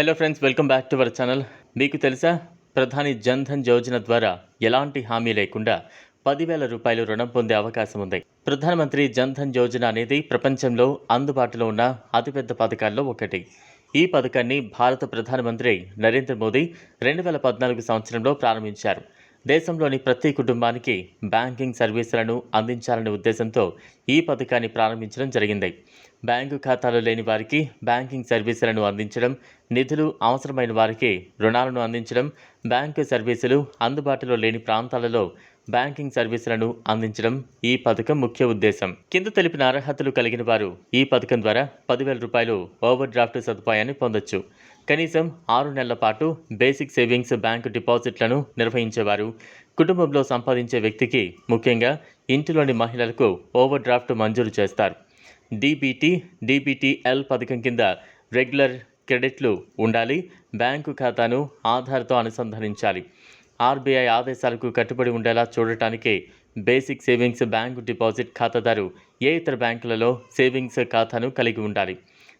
Hello friends welcome back to our channel మీకు తెలుసా? ప్రధాని జన్ ధన్ యోజన ద్వారా ఎలాంటి హామీ లేకుండా పదివేల రూపాయలు రుణం పొందే అవకాశం ఉంది. ప్రధానమంత్రి జన్ ధన్ యోజన అనేది ప్రపంచంలో అందుబాటులో ఉన్న అతిపెద్ద పథకాల్లో ఒకటి. ఈ పథకాన్ని భారత ప్రధానమంత్రి నరేంద్ర మోదీ రెండు వేల పద్నాలుగు సంవత్సరంలో ప్రారంభించారు. దేశంలోని ప్రతి కుటుంబానికి బ్యాంకింగ్ సర్వీసులను అందించాలనే ఉద్దేశంతో ఈ పథకాన్ని ప్రారంభించడం జరిగింది. బ్యాంకు ఖాతాలు లేని వారికి బ్యాంకింగ్ సర్వీసులను అందించడం నిధులు అవసరమైన వారికి రుణాలను అందించడం బ్యాంకు సర్వీసులు అందుబాటులో లేని ప్రాంతాలలో బ్యాంకింగ్ సర్వీసులను అందించడం ఈ పథకం ముఖ్య ఉద్దేశం. కింద తెలిపిన అర్హతలు కలిగిన వారు ఈ పథకం ద్వారా పదివేల రూపాయలు ఓవర్ డ్రాఫ్ట్ సదుపాయాన్ని పొందొచ్చు. కనీసం ఆరు నెలల పాటు బేసిక్ సేవింగ్స్ బ్యాంకు డిపాజిట్లను నిర్వహించేవారు కుటుంబంలో సంపాదించే వ్యక్తికి ముఖ్యంగా ఇంటిలోని మహిళలకు ఓవర్ డ్రాఫ్ట్ మంజూరు చేస్తారు. డీబీటీ డీబీటీఎల్ పథకం కింద రెగ్యులర్ క్రెడిట్లు ఉండాలి బ్యాంకు ఖాతాను ఆధార్తో అనుసంధానించాలి. ఆర్బీఐ ఆదేశాలకు కట్టుబడి ఉండేలా చూడటానికి బేసిక్ సేవింగ్స్ బ్యాంకు డిపాజిట్ ఖాతాదారు ఏ ఇతర బ్యాంకులలో సేవింగ్స్ ఖాతాను కలిగి ఉండాలి.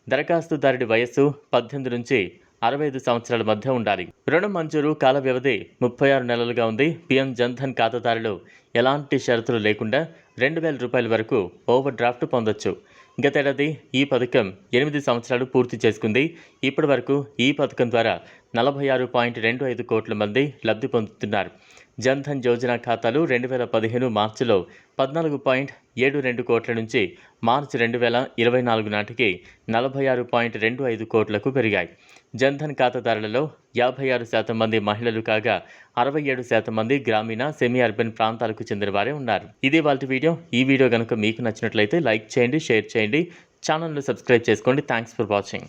దరఖాస్తుదారుడి వయస్సు పద్దెనిమిది నుంచి అరవై ఐదు సంవత్సరాల మధ్య ఉండాలి. రుణం మంజూరు కాల వ్యవధి ముప్పై ఆరు నెలలుగా ఉంది. పిఎం జన్ధన్ ఖాతాదారులు ఎలాంటి షరతులు లేకుండా రెండు వేల రూపాయల వరకు ఓవర్ డ్రాఫ్ట్ పొందొచ్చు. గతేడాది ఈ పథకం ఎనిమిది సంవత్సరాలు పూర్తి చేసుకుంది. ఇప్పటి వరకు ఈ పథకం ద్వారా నలభై ఆరు పాయింట్ రెండు ఐదు కోట్ల మంది లబ్ధి పొందుతున్నారు. జన్ధన్ యోజన ఖాతాలు రెండు వేల పదిహేను మార్చిలో పద్నాలుగు పాయింట్ ఏడు రెండు కోట్ల నుంచి మార్చి రెండు వేల ఇరవై నాలుగు నాటికి నలభై ఆరు పాయింట్ రెండు ఐదు కోట్లకు పెరిగాయి. జన్ధన్ ఖాతాదారులలో యాభై ఆరు శాతం మంది మహిళలు కాగా అరవై ఏడు శాతం మంది గ్రామీణ సెమీ అర్బన్ ప్రాంతాలకు చెందిన వారే ఉన్నారు. ఇది వాళ్ళ వీడియో. ఈ వీడియో కనుక మీకు నచ్చినట్లయితే లైక్ చేయండి షేర్ చేయండి. ఛానల్ను సబ్స్క్రైబ్ చేసుకోండి. Thanks for watching.